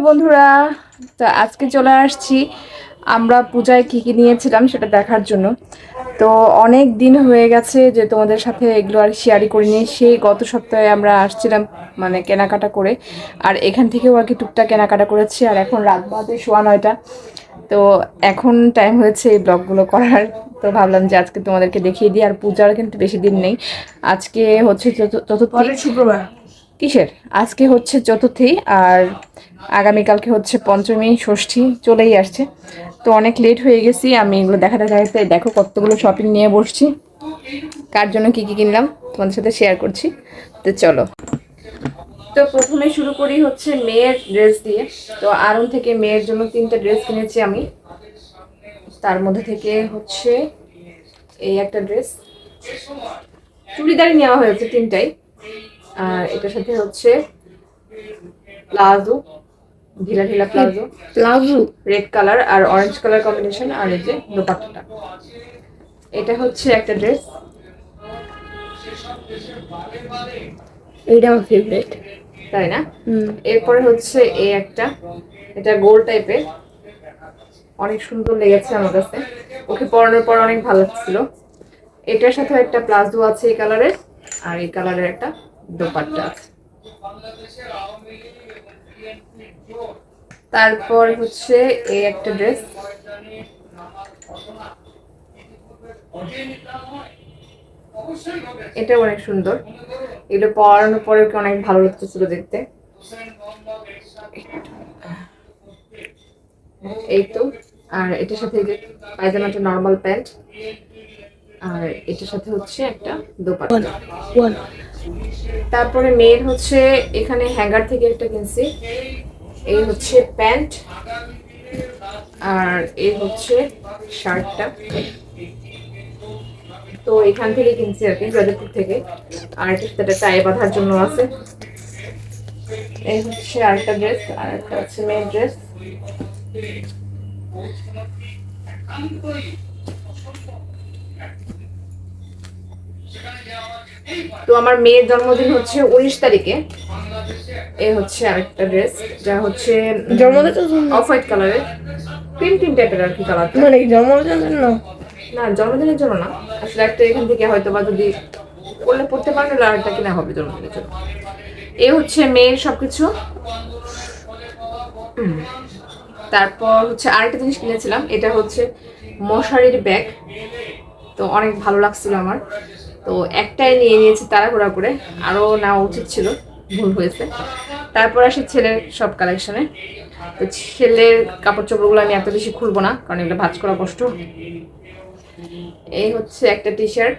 বন্ধুরা, তো আজকে চলে আসছি। আমরা পূজায় কী কী নিয়েছিলাম সেটা দেখার জন্য। তো অনেক দিন হয়ে গেছে যে তোমাদের সাথে এগুলো আর শেয়ারই করিনি। সেই গত সপ্তাহে আমরা আসছিলাম মানে কেনাকাটা করে, আর এখান থেকেও আর কি টুকটাক কেনাকাটা করেছি, আর এখন রাত বাদে শোয়া নয়টা। তো এখন টাইম হয়েছে এই ব্লগগুলো করার। তো ভাবলাম যে আজকে তোমাদেরকে দেখিয়ে দিই, আর পূজার কিন্তু বেশি দিন নেই। আজকে হচ্ছে চতু- চতুর্থী। শুক্রবার। কিসের? আজকে হচ্ছে চতুর্থী আর আগামীকালকে হচ্ছে পঞ্চমী, ষষ্ঠী চলেই আসছে। তো অনেক লেট হয়ে গেছি, আমি এগুলো দেখাতে দেখাতে দেখো কতগুলো শপিং নিয়ে বসছি। কার জন্য কি কি কিনলাম তোমাদের সাথে শেয়ার করছি। তো চলো। তো প্রথমে শুরু করি হচ্ছে মেয়ের ড্রেস দিয়ে। তো আরন থেকে মেয়ের জন্য তিনটা ড্রেস কিনেছি আমি। তার মধ্যে থেকে হচ্ছে এই একটা ড্রেস চুড়িদারই নেওয়া হয়েছে তিনটাই। আর এটার সাথে হচ্ছে প্লাজো ঢিলা ঢিলা প্লাজো প্লাজো? রেড কালার আর অরেঞ্জ কালার কম্বিনেশন আর এই যে দোপাট্টাটা। এটা হচ্ছে একটা ড্রেস এইটা আমার ফেভারিট তাই না? এরপরে হচ্ছে এই একটা। এটা গোল টাইপের অনেক সুন্দর লেগেছে আমার কাছে। ওকে পরানোর পর অনেক ভালো লাগছিল। এটার সাথে একটা প্লাজো আছে এই কালারের আর এই কালারের একটা দোপাট্টা তারপর হচ্ছে এই একটা ড্রেস এটা অনেক সুন্দর। এগুলো পরানোর পরে ওকে অনেক ভালো লাগতেছিল দেখতে? এই তো, আর এটার সাথে পায়জামাটা নর্মাল প্যান্ট আর এটার সাথে হচ্ছে একটা দোপাট্টা। তারপরে মেয়ের হচ্ছে এখানে হ্যাঙ্গার থেকে একটা কিনছি। এই হচ্ছে প্যান্ট আর এই হচ্ছে শার্টটা। তো এখান থেকে কিনছি আর কি যাদবপুর থেকে। আর সাথে টাই বাঁধার জন্য আছে। এই হচ্ছে আরেকটা ড্রেস আর একটা হচ্ছে মেয়ের ড্রেস তো আমার মেয়ের জন্মদিন হচ্ছে উনিশ তারিখে। এ হচ্ছে আরেকটা ড্রেস যা হচ্ছে জন্মদিন অফ হোয়াইট কালারের। ক্রিম ক্রিম টাইপের আর কি কালার। মানে জন্মদিনের জন্য? না জন্মদিনের জন্য না। আসলে একটা এখান থেকে হয়তো বা যদি করলে পড়তে পারলে আর একটা কিনা হবে জন্মদিনের জন্য। এ হচ্ছে মেয়ের সবকিছু। তারপর হচ্ছে আরেকটা জিনিস কিনেছিলাম এটা হচ্ছে মশারির ব্যাগ। তো অনেক ভালো লাগছিল আমার। তো একটাই নিয়ে নিয়েছি তাড়াহুড়া করে। আরও নেওয়া উচিত ছিল ভুল হয়েছে। তারপর আসি ছেলের সব কালেকশনে তো ছেলের কাপড় চোপড়গুলো আমি এত বেশি খুলবো না কারণ এগুলো ভাজ করা কষ্ট। এই হচ্ছে একটা টি শার্ট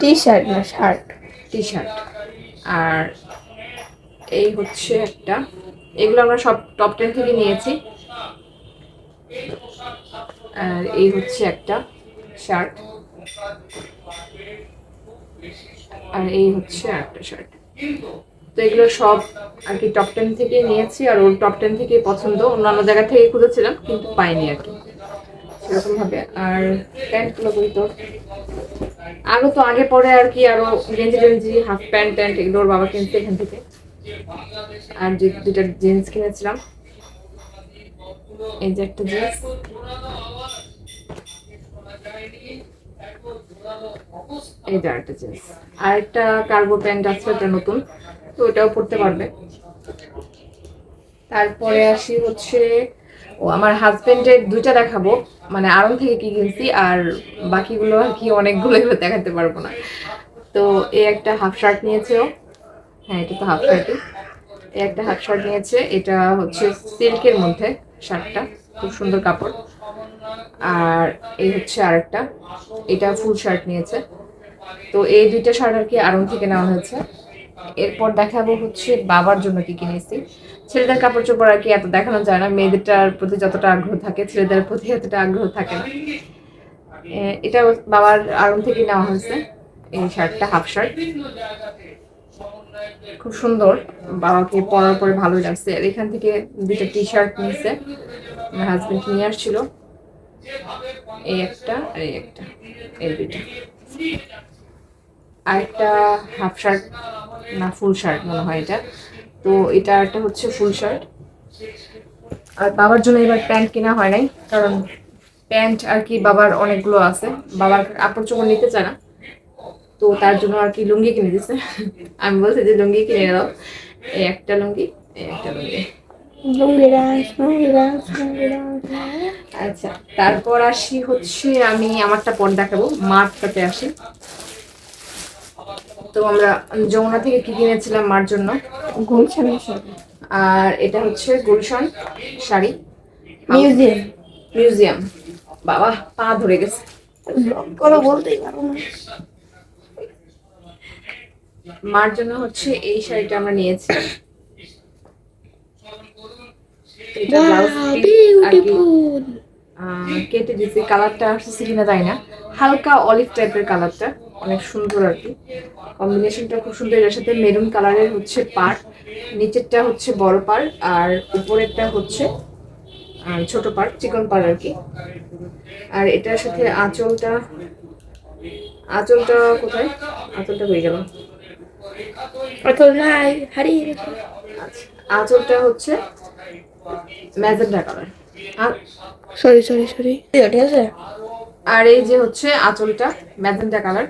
টি শার্ট না শার্ট টি শার্ট আর এই হচ্ছে একটা। এগুলো আমরা সব টপ টেন থেকে নিয়েছি। আর এই হচ্ছে একটা শার্ট আর এই হচ্ছে একটা শার্ট তো এগুলো সব আর কি টপ টেন থেকে নিয়েছি আর ওর টপ টেন থেকে পছন্দ। অন্যান্য জায়গা থেকে খুঁজেছিলাম, কিন্তু পাইনি আর কি। সেরকম ভাবে আর প্যান্টগুলো বই তোর আরও তো আগে পরে আর কি আরও গেঞ্জি টেঞ্জি হাফ প্যান্ট ট্যান্ট এগুলো ওর বাবা কিনছে এখান থেকে। আর যে দুটা জিন্স কিনেছিলাম। এই যে একটা জিন্স যে আরেকটা জিন্স। আর একটা কার্গো প্যান্ট আছে ওটা নতুন, তো ওটাও পরতে পারবে। তারপরে আসি হচ্ছে, ও আমার হাজবেন্ডের দুইটা দেখাবো মানে আরং থেকে কি কিনছি, আর বাকিগুলো আর কি অনেকগুলো দেখাতে পারব না। তো এই একটা হাফ শার্ট নিয়েছে ও। হ্যাঁ এটা তো হাফ শার্টই এই একটা হাফ শার্ট নিয়েছে, এটা হচ্ছে সিল্কের মধ্যে শার্টটা খুব সুন্দর কাপড়। আর এই হচ্ছে আরেকটা। এটা ফুল শার্ট নিয়েছে। তো এই দুইটা শার্ট আর কি আরং থেকে নেওয়া হয়েছে। এরপর দেখাবো হচ্ছে বাবার জন্য কি কিনেছি ছেলেদের কাপড় চোপড় আর কি এত দেখানো যায় না। মেয়েদেরটার প্রতি যতটা আগ্রহ থাকে, ছেলেদের প্রতি এতটা আগ্রহ থাকে না। এটা বাবার আরং থেকে নেওয়া হয়েছে। এই শার্টটা হাফ শার্ট খুব সুন্দর। বাবাকে পরার পরে ভালোই লাগছে। এখান থেকে দুইটা টি শার্ট নিয়েছে। আমার হাজবেন্ড নিয়ে আসছিল। এই একটা আর এই একটা, এই দুইটা। আরেকটা হাফ শার্ট, না, ফুল শার্ট মনে হয় এটা। তো এটা একটা হচ্ছে ফুল শার্ট। আর বাবার জন্য এবার প্যান্ট কেনা হয় নাই, কারণ প্যান্ট আর কি বাবার অনেকগুলো আছে। বাবার কাপড় চোপড় নিতে চায় না। তো তার জন্য আর কি লুঙ্গি কিনে দিছে। আমি বলছি যে, লুঙ্গি কিনে দাও। এই একটা লুঙ্গি, এই একটা লুঙ্গি। আচ্ছা তারপর আসি হচ্ছে আমি আমারটা পর দেখাবো মারটাতে আসি। তো আমরা যমুনা থেকে কি কিনেছিলাম মার জন্য? গুলশানের আর এটা হচ্ছে গুলশান শাড়ি। মিউজিয়াম। মিউজিয়াম। বাবা পা ধরে গেছে। ব্লগ বলতেই পারো না। মার জন্য হচ্ছে এই শাড়িটা আমরা নিয়েছি। এটা ব্লাউজ কেটে কালারটা আসছে কিনা তাই না। হালকা অলিভ টাইপের কালারটা। অনেক সুন্দর আর কি। কম্বিনেশনটা খুব সুন্দর। এর সাথে মেরুন কালারের হচ্ছে পার নিচেরটা হচ্ছে বড় পার আর উপরেরটা হচ্ছে ছোট পার চিকন পার আর কি। আর এটার সাথে আঁচলটা আঁচলটা কোথায়? আঁচলটা হয়ে গেল? অত নাই হারিয়ে আচ্ছা আঁচলটা হচ্ছে magenta colour. Sorry sorry sorry. ঠিক আছে? আর এই যে হচ্ছে আঁচলটা ম্যাজেন্টা কালার।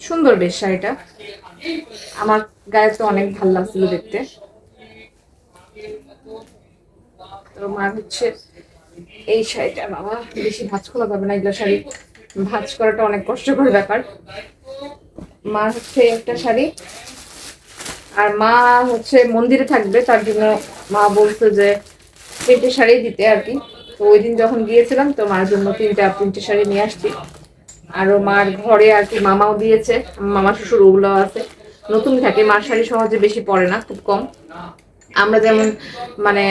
সুন্দর বেশ শাড়িটা। আমার গায়ে তো অনেক ভালো লাগছিল দেখতে। তো মার হচ্ছে এই শাড়িটা বাবা বেশি ভাঁজ করা যাবে না এগুলো শাড়ি। ভাঁজ করাটা অনেক কষ্টকর ব্যাপার। মার হচ্ছে একটা শাড়ি। আর মা হচ্ছে মন্দিরে থাকবে তার জন্য মা বলতো যে তিনটে শাড়ি দিতে আর কি। তো ওই দিন যখন গিয়েছিলাম, তো মার জন্য তিনটা, তিনটে শাড়ি নিয়ে আসছি। আরও মার ঘরে আর কি মামাও দিয়েছে। মামা শ্বশুর ওগুলো আছে। নতুন থাকে, মার শাড়ি সহজে বেশি পরে না, খুব কম। আমরা যেমন মানে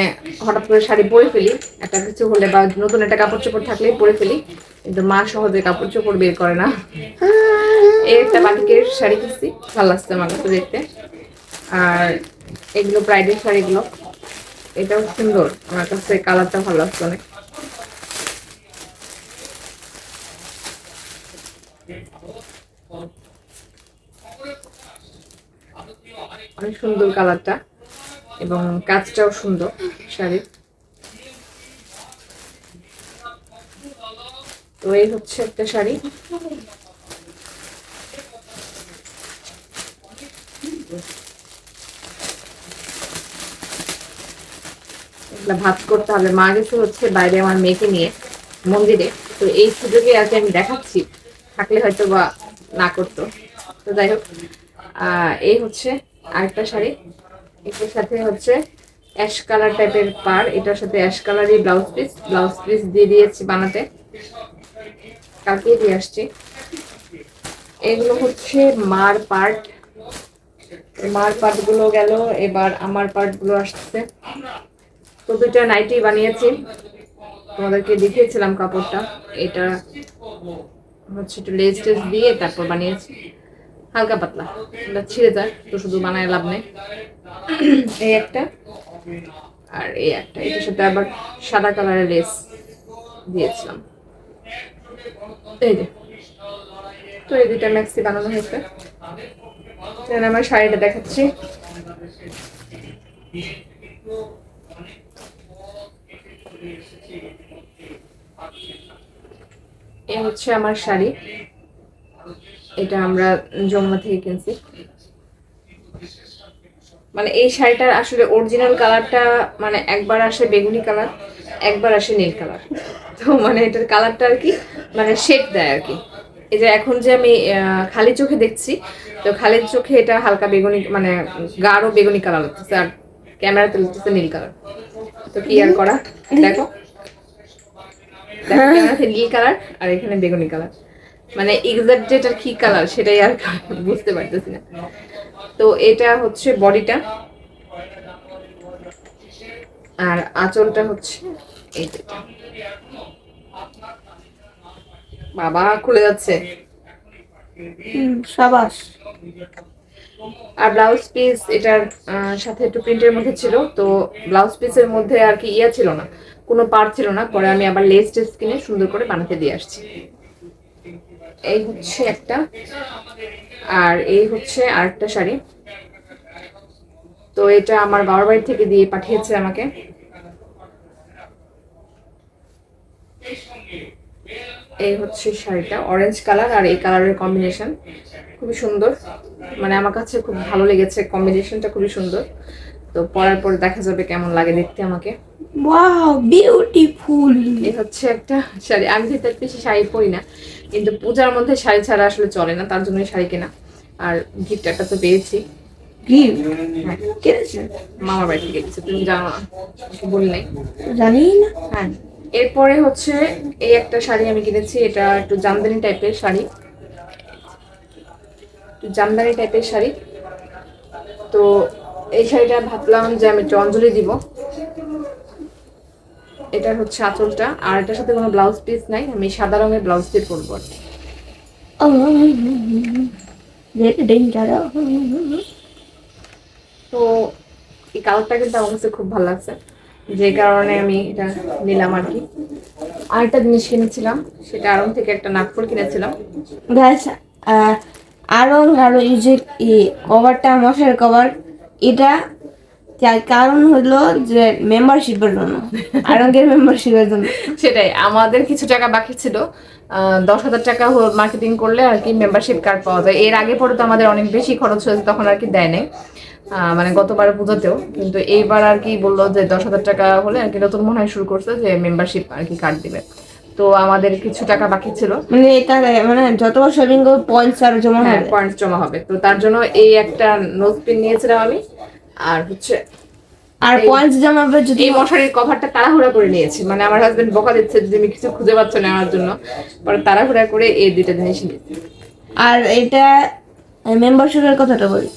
হঠাৎ করে শাড়ি পরে ফেলি, একটা কিছু হলে বা নতুন একটা কাপড় চোপড় থাকলেই পরে ফেলি, কিন্তু মা সহজে কাপড় চোপড় বের করে না। এই একটা বাটিকের শাড়ি কিনছি, ভালো লাগছে আমার দেখতে। আর এগুলো ব্রাইডের শাড়িগুলো। এটাও সুন্দর। আমার কাছে কালারটা ভালো লাগছে অনেক। অনেক সুন্দর কালারটা এবং কাজটাও সুন্দর শাড়ির। তো এই হচ্ছে একটা শাড়ি। ভাত করতে হবে। মা গেছে হচ্ছে বাইরে আমার মেয়েকে নিয়ে মন্দিরে। তো এই সুযোগে আর কি আমি দেখাচ্ছি। থাকলে হয়তো বা না করতো। তো যাই হোক এই হচ্ছে আরেকটা শাড়ি। এটার সাথে হচ্ছে অ্যাশ কালার টাইপের পার এটার সাথে অ্যাশ কালারই ব্লাউজ পিস ব্লাউজ পিস দিয়ে দিয়েছি বানাতে। কালকে দিয়ে আসছি। এগুলো হচ্ছে মার পার্ট মার পার্টগুলো। এবার আমার পার্টগুলো আসছে। তো দুইটা নাইটি বানিয়েছি। তোমাদেরকে দেখিয়েছিলাম কাপড়টা। এটা হচ্ছে একটু লেজ টেজ দিয়ে তারপর বানিয়েছি। হালকা পাতলা। এটা ছিঁড়ে যায়, তো শুধু বানায় লাভ নেই। এই একটা। আর এই একটা। এটার সাথে আবার সাদা কালারের লেস দিয়েছিলাম। এই যে। তো এই দুইটা ম্যাক্সি বানানো হয়েছে। আমার শাড়িটা দেখাচ্ছি। এ হচ্ছে আমার শাড়ি। এটা আমরা যমুনা থেকে কিনছি। মানে এই শাড়িটার আসলে অরিজিনাল কালারটা মানে একবার আসে বেগুনি কালার, একবার আসে নীল কালার। তো মানে এটার কালারটা আর কি মানে শেড দেয় আর কি। এই যে এখন যে আমি খালি চোখে দেখছি, তো খালি চোখে এটা হালকা বেগুনি মানে গাঢ় বেগুনি কালার লাগতেছে, আর ক্যামেরাতে লাগতেছে নীল কালার। তো কি আর করা? দেখো। নীল কালার আর এখানে বেগুনি কালার। মানে এক্সাক্ট যেটা কি কালার সেটাই আর বুঝতে পারতেছি না। তো এটা হচ্ছে বডিটা। আর আঁচলটা হচ্ছে এই বাবা, খুলে যাচ্ছে। সাবাস। আর ব্লাউজ পিস এটার সাথে একটু প্রিন্টের মধ্যে ছিল, তো ব্লাউজ পিসের মধ্যে আর কি ইয়া ছিল না, কোনো পার ছিল না, পরে আমি আবার লেস টেস কিনে সুন্দর করে বানাতে দিয়ে আসছি। এই হচ্ছে একটা, আর এই হচ্ছে আরেকটা শাড়ি। তো এটা আমার বাবার বাড়ি থেকে দিয়ে পাঠিয়েছে আমাকে। এই হচ্ছে শাড়িটা অরেঞ্জ কালার আর এই কালারের কম্বিনেশন খুবই সুন্দর। মানে আমার কাছে খুব ভালো লেগেছে কম্বিনেশনটা খুবই সুন্দর। তো পরার পর দেখা যাবে কেমন লাগে দেখতে আমাকে। ওয়াও বিউটিফুল এই হচ্ছে একটা শাড়ি। আমি যেটা বেশি শাড়ি পরি না কিন্তু পূজার মধ্যে শাড়ি ছাড়া আসলে চলে না তার জন্যই শাড়ি কেনা। আর গিফট একটা তো পেয়েছি। হ্যাঁ। মামার বাড়ি থেকে গেছে তুমি জানো না বলি নাই। জানি না। হ্যাঁ। এরপরে হচ্ছে এই একটা শাড়ি আমি কিনেছি এটা একটু জামদানি টাইপের শাড়ি। একটু জামদানি টাইপের শাড়ি। তো এই শাড়িটা ভাবলাম যে আমি একটু অঞ্জলি দিব। এটা হচ্ছে আঁচলটা আর এটার সাথে কোনো ব্লাউজ পিস নাই আমি সাদা রঙের ব্লাউজ দিয়ে পরবো ডেঞ্জার তো এই কালারটা কিন্তু আমার কাছে খুব ভালো লাগছে। যে কারণে আমি এটা নিলাম আর কি। আরেকটা জিনিস কিনেছিলাম সেটা আরং থেকে একটা নাগপুর কিনেছিলাম। গাইস আরও আরও এই যে কভারটা মশার কভার এটা তার কারণ হলো যে মেম্বারশিপের জন্য আরঙ্গের মেম্বারশিপের জন্য। সেটাই আমাদের কিছু টাকা বাকি ছিল। দশ হাজার টাকা মার্কেটিং করলে আর কি মেম্বারশিপ কার্ড পাওয়া যায়। এর আগে পরে তো আমাদের অনেক বেশি খরচ হয়েছে তখন আর কি দেয় নাই। মানে গতবার পুজোতেও। কিন্তু এইবার আর কি বলল যে দশ হাজার টাকা হলে আর কি নতুন মনে হয় শুরু করছে যে মেম্বারশিপ আর কি কার্ড দিবে। তো আমাদের কিছু টাকা বাকি ছিল। মানে এটা মানে যতবার শপিং করব পয়েন্টস আর জমা হ্যাঁ হবে। পয়েন্টস জমা হবে। তো তার জন্য এই একটা নোট পিন নিয়েছিলাম আমি। আর হচ্ছে আর পয়েন্টস জমা হবে যদি এই মশারির কভারটা তাড়াহুড়া করে নিয়েছি। মানে আমার হাজবেন্ড বকা দিচ্ছে যে তুমি কিছু খুঁজে পাচ্ছ না আমার জন্য। পরে তাড়াহুড়া করে এই দুইটা জিনিস নিয়েছি। আর এটা মেম্বারশিপের কথাটা বলি।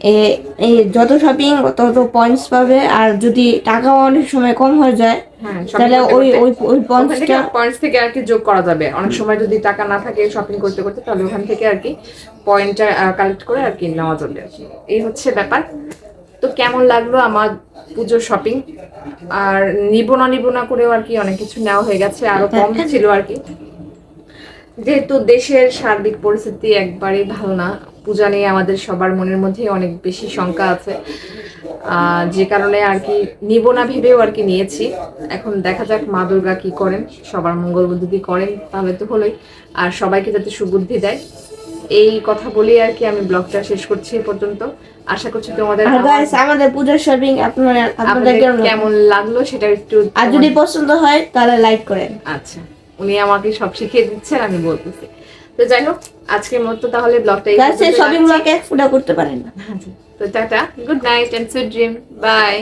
এ- যত শপিং তত পয়েন্টস পাবে। আর যদি টাকাও অনেক সময় কম হয়ে যায় হ্যাঁ তাহলে ওই ওই ওই পয়েন্টসটা পয়েন্টস থেকে আর কি যোগ করা যাবে। অনেক সময় যদি টাকা না থাকে শপিং করতে করতে তাহলে ওখান থেকে আর কি পয়েন্টটা কালেক্ট করে আর কি নেওয়া যাবে আর কি। এই হচ্ছে ব্যাপার। তো কেমন লাগল আমার পুজোর শপিং আর নিব না নিব না করেও আর কি অনেক কিছু নেওয়া হয়ে গেছে আরও কম ছিল আর কি। যেহেতু দেশের সার্বিক পরিস্থিতি একবারেই ভালো না পূজা নিয়ে আমাদের সবার মনের মধ্যে অনেক বেশি শঙ্কা আছে। যে কারণে আর কি নিব না ভেবেও আর কি নিয়েছি। এখন দেখা যাক মা দুর্গা কি করেন সবার মঙ্গল যদি করেন তাহলে তো হলোই। আর সবাইকে যাতে সুবুদ্ধি দেয় এই কথা বলেই আর কি আমি ব্লগটা শেষ করছি এ পর্যন্ত। আশা করছি তোমাদের আমাদের পূজার শপিং আপনারা আপনাদের আপনাদের কেমন লাগল? কেমন লাগল সেটা একটু আর যদি পছন্দ হয় তাহলে লাইক করেন। আচ্ছা উনি আমাকে সব শিখিয়ে দিচ্ছেন আমি বলতেছি। তো যাই হোক আজকের মতো তাহলে ব্লগটা রাখছি। গুলোকে ফুটা করতে পারেন না। তো tata good night and sweet dream bye